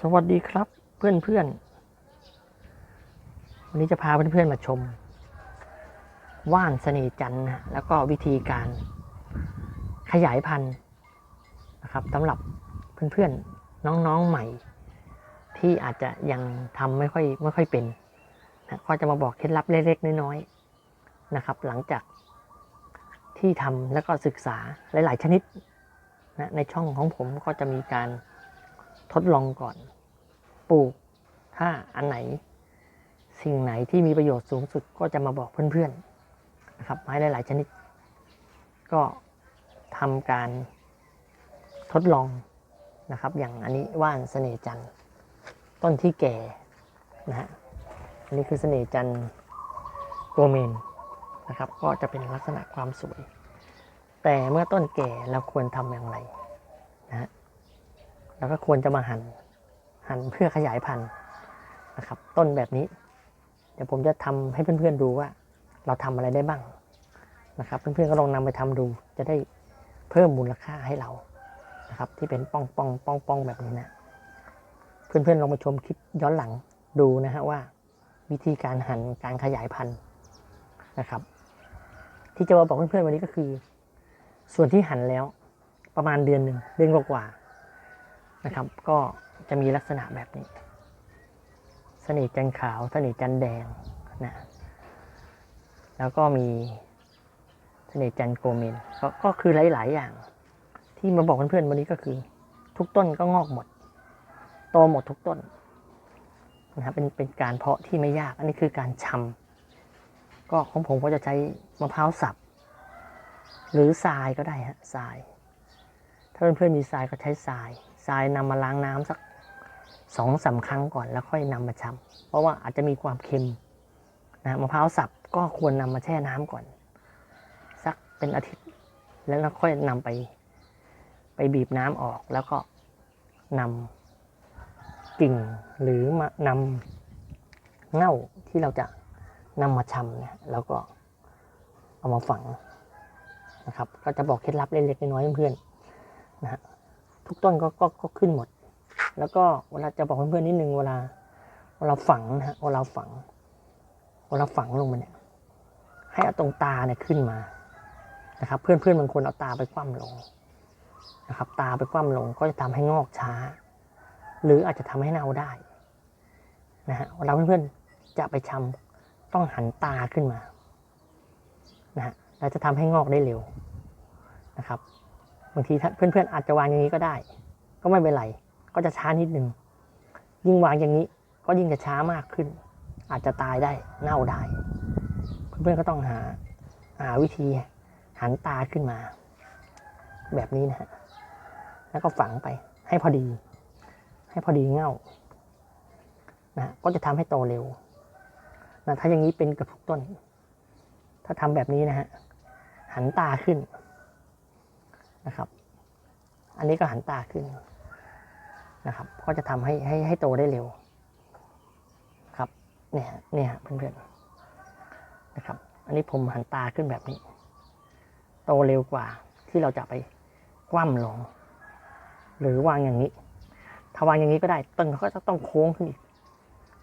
สวัสดีครับเพื่อนเพื่อนวันนี้จะพาเพื่อนเพื่อนมาชม ว่านเสน่จันนะแล้วก็วิธีการขยายพันธุ์นะครับสำหรับเพื่อนเพื่อนๆน้องๆใหม่ ที่อาจจะยังทำไม่ค่อยไม่ค่อยเป็นนะก็จะมาบอกเคล็ดลับเล็กๆน้อยๆนะครับ หลังจากที่ทำแล้วก็ศึกษาหลาย ๆ ชนิดนะในช่องของผมก็จะมีการ ทดลองก่อน ปลูก ถ้าอันไหน สิ่งไหนที่มีประโยชน์สูงสุดก็จะมาบอกเพื่อนๆนะครับไม้หลายๆชนิด ก็ทำการทดลองนะครับ อย่างอันนี้ว่านเสน่ห์จันทร์ต้นที่แก่นะฮะอันนี้คือเสน่ห์จันทร์โกเมนนะครับ ก็จะเป็นลักษณะความสวย แต่เมื่อต้นแก่เราควรทำอย่างไร แล้วก็ควรจะมาหัน่นหั่นเพื่อขยายพันธุ์นะครับ ต้นแบบนี้ เดี๋ยวผมจะทำให้เพื่อนๆดูว่า เราทำอะไรได้บ้างนะครับ เพื่อนๆก็ลองนำไปทำดู จะได้เพิ่มมูลค่าให้เรานะครับ ที่เป็นป้องป้องป้องป้องแบบนี้นะเพื่อนๆลองมาชมคลิปย้อนหลังดูนะฮะว่า วิธีการหั่นการขยายพันธุ์นะครับ ที่จะมาบอกเพื่อนๆวันนี้ก็คือ ส่วนที่หั่นแล้วประมาณเดือนหนึ่งเดือนกว่า นะครับ ก็จะมีลักษณะแบบนี้เสน่ห์จันขาวเสน่ห์จันแดงนะแล้วก็มีเสน่ห์จันโกเมนก็ก็คือหลาย ๆ อย่าง ที่มาบอกเพื่อนๆวันนี้ก็คือ ทุกต้นก็งอกหมดโตหมดทุกต้นนะครับเป็นเป็นการเพาะที่ไม่ยาก อันนี้คือการชำก็ของผมก็จะใช้มะพร้าวสับ หรือทรายก็ได้ฮะทราย ถ้าเพื่อนๆมีทรายก็ใช้ทราย ทรายนำมาล้างน้ำสักสองสาครั้งก่อนแล้วค่อยนำมาชำเพราะว่าอาจจะมีความเค็มนะมะพร้าวสับก็ควรนำมาแช่น้ำก่อน สักเป็นอาทิตย์ แล้วค่อยนำไป ไปบีบน้ำออกแล้วก็นำกิ่งหรือมานำเง่าที่เราจะนำมาชำเนี่ยแล้วก็เอามาฝังนะครับ ก็จะบอกเคล็ดลับเล็กๆน้อยๆเพื่อนๆนะฮะ ทุกต้นก็ก็ก็ขึ้นหมด แล้วก็เวลาจะบอกเพื่อนๆนิดนึงเวลาเวลาฝังนะฮะเวลาฝังเวลาฝังลงมาเนี่ยให้เอาตรงตาเนี่ยขึ้นมานะครับ เพื่อนๆบางคนเอาตาไปคว่ำลงนะครับ ตาไปคว่ำลงก็จะทำให้งอกช้า หรืออาจจะทำให้เน่าได้นะฮะเวลาเพื่อนๆจะไปชำต้องหันตาขึ้นมานะฮะแล้วจะทำให้งอกได้เร็วนะครับ บางทีเพื่อนๆอาจจะวางอย่างนี้ก็ได้ ก็ไม่เป็นไร ก็จะช้านิดนึง ยิ่งวางอย่างนี้ก็ยิ่งจะช้ามากขึ้น อาจจะตายได้เน่าได้ เพื่อนๆก็ต้องหาหาวิธีหันตาขึ้นมา แบบนี้นะฮะแล้วก็ฝังไปให้พอดี ให้พอดีเง่านะก็จะทำให้โตเร็วนะถ้าอย่างนี้เป็นกับทุกต้น ถ้าทำแบบนี้นะฮะหันตาขึ้น นะครับ อันนี้ก็หันตาขึ้นนะครับ ก็จะทำให้ให้ให้โตได้เร็ว ครับ เนี่ยเนี่ยเพื่อนๆนะครับ อันนี้ผมหันตาขึ้นแบบนี้ โตเร็วกว่าที่เราจะไปคว่ำลง หรือวางอย่างนี้ ถ้าวางอย่างนี้ก็ได้ต้นก็จะต้องโค้งขึ้นอีก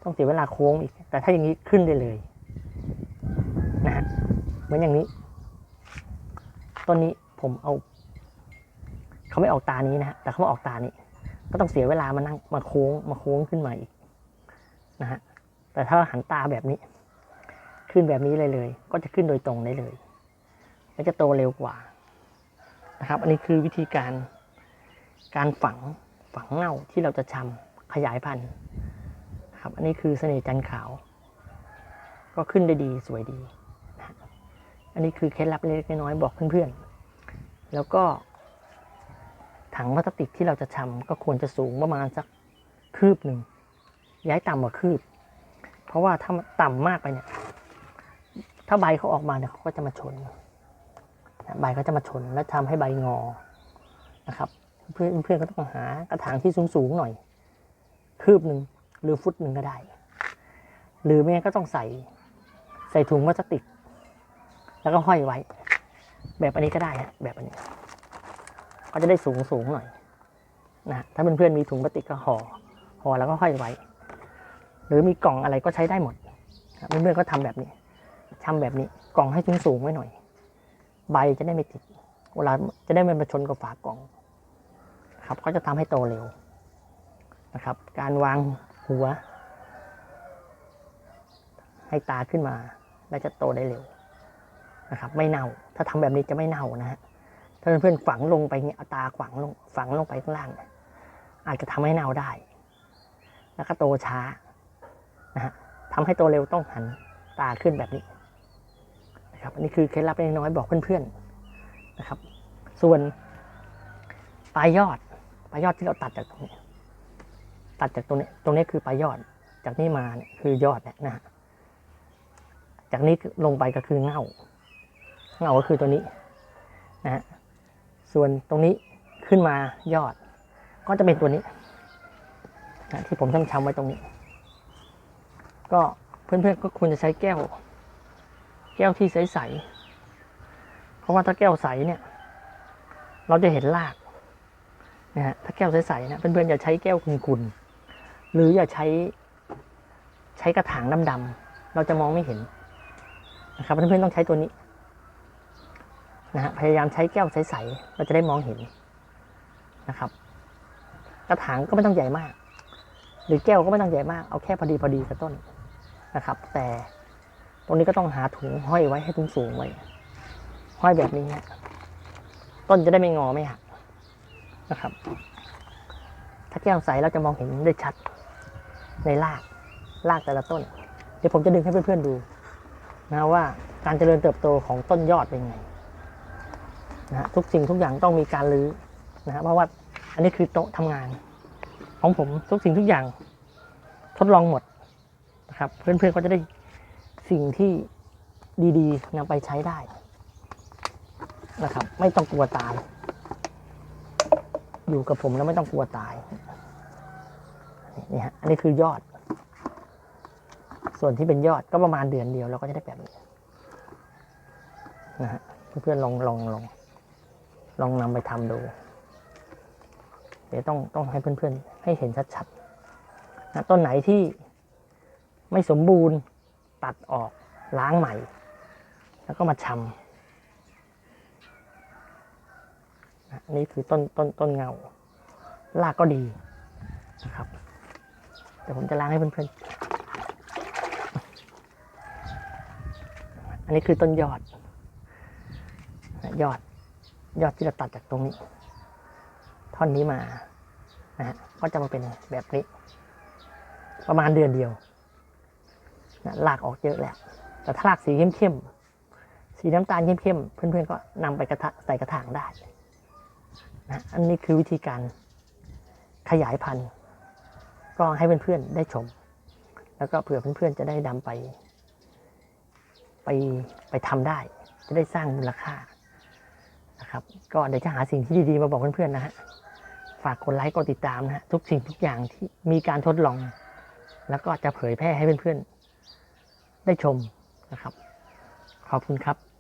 ต้องเสียเวลาโค้งอีก แต่ถ้าอย่างนี้ขึ้นได้เลยนะฮะเหมือนอย่างนี้ ต้นนี้ผมเอา เขาไม่ออกตานี้นะฮะแต่เขามาออกตานี้ ก็ต้องเสียเวลามานั่งมาโค้งมาโค้งขึ้นมาอีกนะฮะแต่ถ้าหันตาแบบนี้ ขึ้นแบบนี้เลยเลย ก็จะขึ้นโดยตรงได้เลยและจะโตเร็วกว่านะครับ อันนี้คือวิธีการการฝังฝังเงาที่เราจะชำขยายพันธุ์ครับ อันนี้คือเสน่ห์จันขาว ก็ขึ้นได้ดีสวยดีนะอันนี้คือเคล็ดลับเล็กๆน้อยๆบอกเพื่อนๆ แล้วก็ ถังพลาสติกที่เราจะชำก็ควรจะสูงประมาณสักคืบหนึ่งย้ายต่ำกว่าคืบ เพราะว่าถ้าต่ำมากไปเนี่ย ถ้าใบเขาออกมาเนี่ยเขาก็จะมาชนใบก็จะมาชนแล้วทำให้ใบงอนะครับ เพื่อนเพื่อนก็ต้องหากระถางที่สูงสูงๆหน่อย คืบหนึ่งหรือฟุตหนึ่งก็ได้ หรือไม่งั้นก็ต้องใส่ใส่ถุงพลาสติก แล้วก็ห้อยไว้ แบบอันนี้ก็ได้ฮะแบบอันนี้ ก็จะได้สูงสูงหน่อยนะถ้าเพื่อนๆมีถุงพลาสติกก็ห่อพอแล้วก็ค่อยไว้ หรือมีกล่องอะไรก็ใช้ได้หมดเพื่อนๆก็ทำแบบนี้ทำแบบนี้กล่องให้สูงสูงไว้หน่อย ใบจะได้ไม่ติดเวลาจะได้ไม่มาชนกับฝากล่องครับก็จะทำให้โตเร็วนะครับ การวางหัว ให้ตาขึ้นมา แล้วจะโตได้เร็วนะครับ ไม่เน่า ถ้าทำแบบนี้จะไม่เน่านะฮะ ถ้าเพื่อนๆฝังลงไปเงี้ยเอาตาฝังลงฝังลงไปข้างล่างเนี่ยอาจจะทำให้เน่าได้ แล้วก็โตช้านะฮะทำให้โตเร็วต้องหันตาขึ้นแบบนี้นะครับอันนี้คือเคล็ดลับเล็กน้อยบอกเพื่อนๆนะครับ ส่วนปลายยอดปลายยอดที่เราตัดจากตรงนี้ตัดจากตรงนี้ตรงนี้คือปลายยอด จากนี้มาเนี่ยคือยอดเนี่ยนะฮะจากนี้ลงไปก็คือเง่าเง่าก็คือตัวนี้นะฮะ ส่วนตรงนี้ขึ้นมายอด ก็จะเป็นตัวนี้ที่ผมทำชำไว้ตรงนี้ ก็เพื่อนๆก็ควรจะใช้แก้ว แก้วที่ใสๆเพราะว่าถ้าแก้วใสเนี่ย เราจะเห็นรากนะฮะถ้าแก้วใสๆนะเพื่อนๆอย่าใช้แก้วขุ่นๆหรืออย่าใช้ใช้กระถางดำๆเราจะมองไม่เห็นนะครับเพื่อนๆต้องใช้ตัวนี้ นะฮะพยายามใช้แก้วใสๆเราจะได้มองเห็นนะครับ กระถางก็ไม่ต้องใหญ่มาก หรือแก้วก็ไม่ต้องใหญ่มากเอาแค่พอดีพอดีกับต้นนะครับ แต่ตรงนี้ก็ต้องหาถุงห้อยไว้ให้ถุงสูงไว้ ห้อยแบบนี้ฮะต้นจะได้ไม่งอไม่หักนะครับ ถ้าแก้วใสเราจะมองเห็นได้ชัด ในรากรากแต่ละต้น เดี๋ยวผมจะดึงให้เพื่อนๆดูนะว่าการเจริญเติบโตของต้นยอดเป็นไง นะฮะทุกสิ่งทุกอย่างต้องมีการรื้อนะฮะเพราะว่าอันนี้คือโต๊ะทำงาน ของผมทุกสิ่งทุกอย่างทดลองหมดนะครับ เพื่อนๆก็จะได้สิ่งที่ดีๆนำไปใช้ได้นะครับ ไม่ต้องกลัวตาย อยู่กับผมแล้วไม่ต้องกลัวตายนี่ฮะอันนี้คือยอด ส่วนที่เป็นยอดก็ประมาณเดือนเดียวเราก็จะได้แบบนี้นะฮะเพื่อนๆลองลองลอง ลองนำไปทำดู เดี๋ยวต้องต้องให้เพื่อนๆ ให้เห็นชัดๆนะต้นไหนที่ไม่สมบูรณ์ตัดออกล้างใหม่ แล้วก็มาชำนะอันนี้คือต้นต้นต้นเงา รากก็ดีนะครับเดี๋ยวผมจะล้างให้เพื่อนๆ อันนี้คือต้นยอด ยอด ยอดที่เราตัดจากตรงนี้ ท่อนนี้มานะฮะก็จะมาเป็นแบบนี้ ประมาณเดือนเดียวนะลากออกเยอะแล้ว แต่ถ้าลากสีเข้มๆสีน้ำตาลเข้มๆเพื่อนๆก็นำไปกระทะใส่กระถางได้นะอันนี้คือวิธีการขยายพันธุ์ ก็ให้เพื่อนๆได้ชม แล้วก็เผื่อเพื่อนๆจะได้นำไป ไปไปทำได้ จะได้สร้างมูลค่า นะครับก็เดี๋ยวจะหาสิ่งที่ดีๆมาบอกเพื่อนๆนะฮะฝากกดไลค์กดติดตามนะฮะทุกสิ่งทุกอย่างที่มีการทดลอง แล้วก็จะเผยแพร่ให้เพื่อนๆ ได้ชมนะครับ ขอบคุณครับ